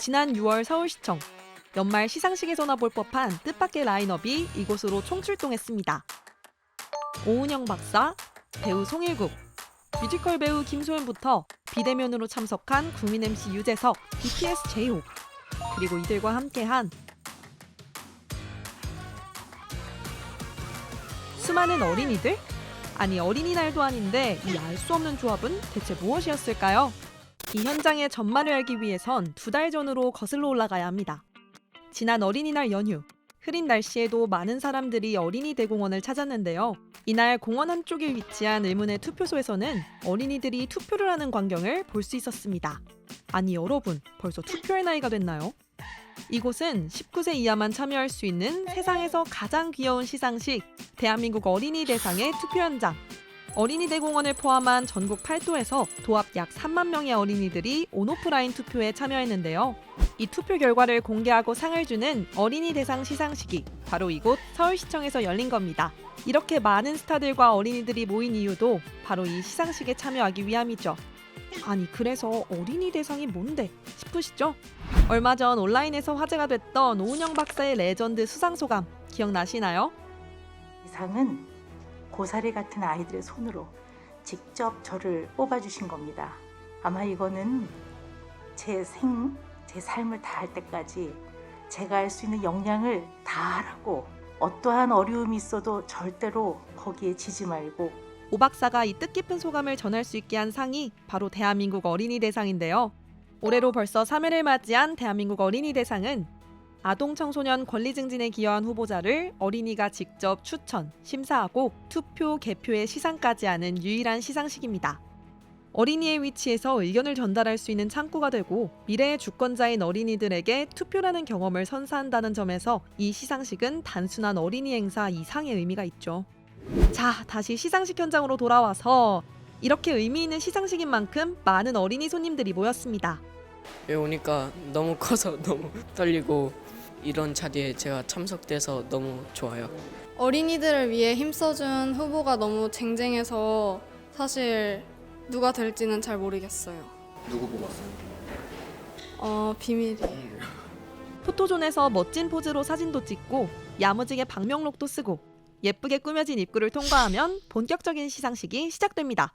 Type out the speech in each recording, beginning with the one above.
지난 6월 서울시청 연말 시상식에서나 볼 법한 뜻밖의 라인업이 이곳으로 총출동했습니다. 오은영 박사, 배우 송일국, 뮤지컬 배우 김소연부터 비대면으로 참석한 국민 MC 유재석, BTS 제이홉 그리고 이들과 함께한 수많은 어린이들? 아니 어린이날도 아닌데 이 알 수 없는 조합은 대체 무엇이었을까요? 이 현장의 전말을 알기 위해선 두 달 전으로 거슬러 올라가야 합니다. 지난 어린이날 연휴, 흐린 날씨에도 많은 사람들이 어린이 대공원을 찾았는데요. 이날 공원 한쪽에 위치한 의문의 투표소에서는 어린이들이 투표를 하는 광경을 볼 수 있었습니다. 아니 여러분, 벌써 투표할 나이가 됐나요? 이곳은 19세 이하만 참여할 수 있는 세상에서 가장 귀여운 시상식 대한민국 어린이 대상의 투표 현장. 어린이 대공원을 포함한 전국 8도에서 도합 약 3만 명의 어린이들이 온오프라인 투표에 참여했는데요. 이 투표 결과를 공개하고 상을 주는 어린이 대상 시상식이 바로 이곳 서울시청에서 열린 겁니다. 이렇게 많은 스타들과 어린이들이 모인 이유도 바로 이 시상식에 참여하기 위함이죠. 아니 그래서 어린이 대상이 뭔데 싶으시죠? 얼마 전 온라인에서 화제가 됐던 오은영 박사의 레전드 수상 소감 기억나시나요? 이 상은 고사리 같은 아이들의 손으로 직접 저를 뽑아주신 겁니다. 아마 이거는 제 생, 제 삶을 다할 때까지 제가 할 수 있는 역량을 다하라고 어떠한 어려움이 있어도 절대로 거기에 지지 말고 오 박사가 이 뜻깊은 소감을 전할 수 있게 한 상이 바로 대한민국 어린이 대상인데요. 올해로 벌써 3회를 맞이한 대한민국 어린이 대상은 아동 청소년 권리 증진에 기여한 후보자를 어린이가 직접 추천, 심사하고 투표, 개표의 시상까지 하는 유일한 시상식입니다. 어린이의 위치에서 의견을 전달할 수 있는 창구가 되고 미래의 주권자인 어린이들에게 투표라는 경험을 선사한다는 점에서 이 시상식은 단순한 어린이 행사 이상의 의미가 있죠. 자, 다시 시상식 현장으로 돌아와서 이렇게 의미 있는 시상식인 만큼 많은 어린이 손님들이 모였습니다. 여기 오니까 너무 커서 너무 떨리고 이런 자리에 제가 참석돼서 너무 좋아요. 어린이들을 위해 힘써준 후보가 너무 쟁쟁해서 사실 누가 될지는 잘 모르겠어요. 누구 뽑았어요? 어, 비밀이에요. 포토존에서 멋진 포즈로 사진도 찍고 야무지게 방명록도 쓰고 예쁘게 꾸며진 입구를 통과하면 본격적인 시상식이 시작됩니다.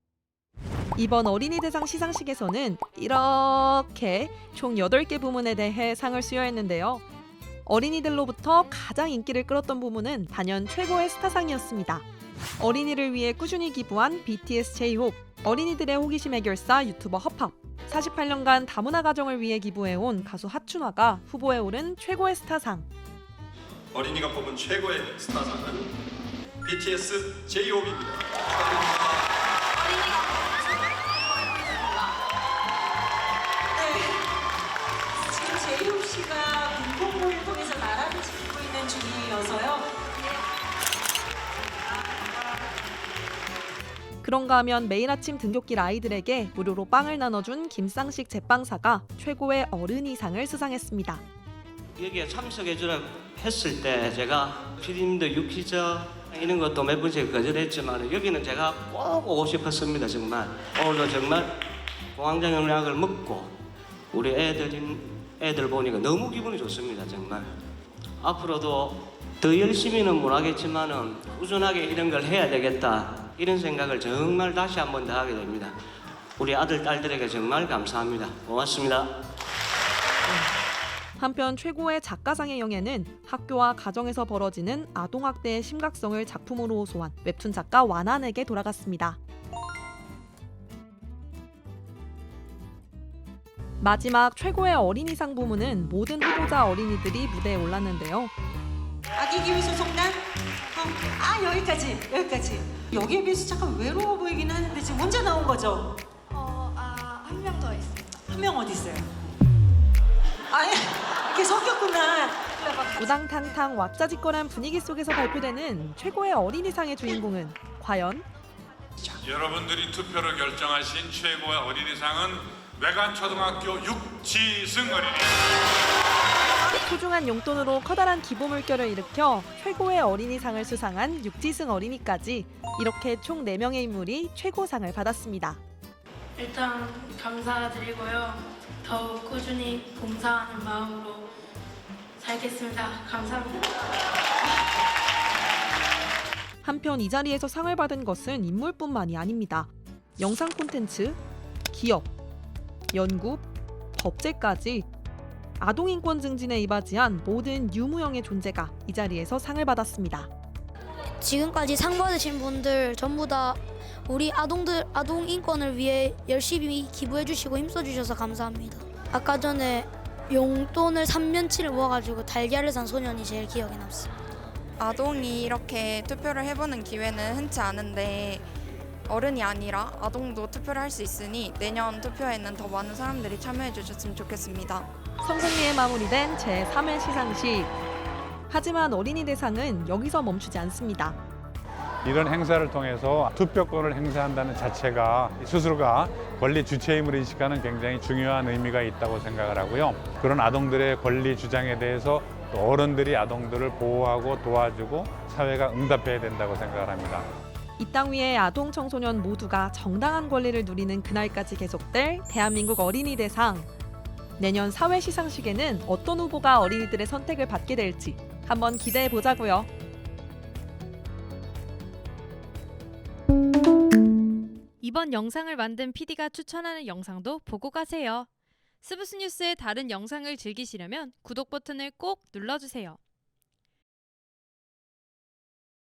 이번 어린이 대상 시상식에서는 이렇게 총 8개 부문에 대해 상을 수여했는데요. 어린이들로부터 가장 인기를 끌었던 부문은 단연 최고의 스타상이었습니다. 어린이를 위해 꾸준히 기부한 BTS 제이홉, 어린이들의 호기심 해결사 유튜버 허팝, 48년간 다문화 가정을 위해 기부해온 가수 하춘화가 후보에 오른 최고의 스타상. 어린이가 뽑은 최고의 스타상은 BTS 제이홉입니다. 있는 중이어서요. 그런가 하면 매일 아침 등굣길 아이들에게 무료로 빵을 나눠준 김상식 제빵사가 최고의 어른이상을 수상했습니다. 여기에 참석해주라 했을 때 제가 피디님도 유키저 이런 것도 몇 번씩 거절했지만 여기는 제가 꼭 오고 싶었습니다 정말 오늘도 정말 공황장약을 먹고 우리 애들 애들 보니까 너무 기분이 좋습니다 정말 앞으로도 더 열심히는 못하겠지만은 꾸준하게 이런 걸 해야 되겠다 이런 생각을 정말 다시 한 번 더 하게 됩니다 우리 아들 딸들에게 정말 감사합니다 고맙습니다. 한편 최고의 작가상의 영예는 학교와 가정에서 벌어지는 아동학대의 심각성을 작품으로 호소한 웹툰 작가 완한에게 돌아갔습니다. 마지막 최고의 어린이상 부문은 모든 후보자 어린이들이 무대에 올랐는데요. 아기 기후 소속단? 어, 아 여기까지 여기까지. 여기에 비해서 잠깐 외로워 보이긴 하는데 지금 혼자 나온 거죠? 어, 아, 한 명 더 있어요. 한 명 어디 있어요? 아니 이렇게 섞였구나. 우당탕탕 왁자지껄한 분위기 속에서 발표되는 최고의 어린이상의 주인공은 과연 여러분들이 투표로 결정하신 최고의 어린이상은 외관초등학교 육지승 어린이. 소중한 용돈으로 커다란 기부 물결을 일으켜 최고의 어린이상을 수상한 육지승 어린이까지 이렇게 총 4명의 인물이 최고상을 받았습니다. 일단 감사드리고요. 더욱 꾸준히 봉사하는 마음으로 살겠습니다. 감사합니다. 한편 이 자리에서 상을 받은 것은 인물뿐만이 아닙니다. 영상 콘텐츠, 기업, 연구, 법제까지 아동 인권 증진에 이바지한 모든 유무형의 존재가 이 자리에서 상을 받았습니다. 지금까지 상 받으신 분들 전부 다 우리 아동들 아동 인권을 위해 열심히 기부해 주시고 힘써 주셔서 감사합니다. 아까 전에 용돈을 3년치를 모아가지고 달걀을 산 소년이 제일 기억에 남습니다. 아동이 이렇게 투표를 해보는 기회는 흔치 않은데 어른이 아니라 아동도 투표를 할 수 있으니 내년 투표에는 더 많은 사람들이 참여해 주셨으면 좋겠습니다. 성공리에 마무리된 제3회 시상식. 하지만 어린이 대상은 여기서 멈추지 않습니다. 이런 행사를 통해서 투표권을 행사한다는 자체가 스스로가 권리 주체임을 인식하는 굉장히 중요한 의미가 있다고 생각을 하고요. 그런 아동들의 권리 주장에 대해서 또 어른들이 아동들을 보호하고 도와주고 사회가 응답해야 된다고 생각을 합니다. 이 땅 위의 아동 청소년 모두가 정당한 권리를 누리는 그날까지 계속될 대한민국 어린이 대상. 내년 사회 시상식에는 어떤 후보가 어린이들의 선택을 받게 될지 한번 기대해 보자고요. 이번 영상을 만든 PD가 추천하는 영상도 보고 가세요. 스브스 뉴스의 다른 영상을 즐기시려면 구독 버튼을 꼭 눌러주세요.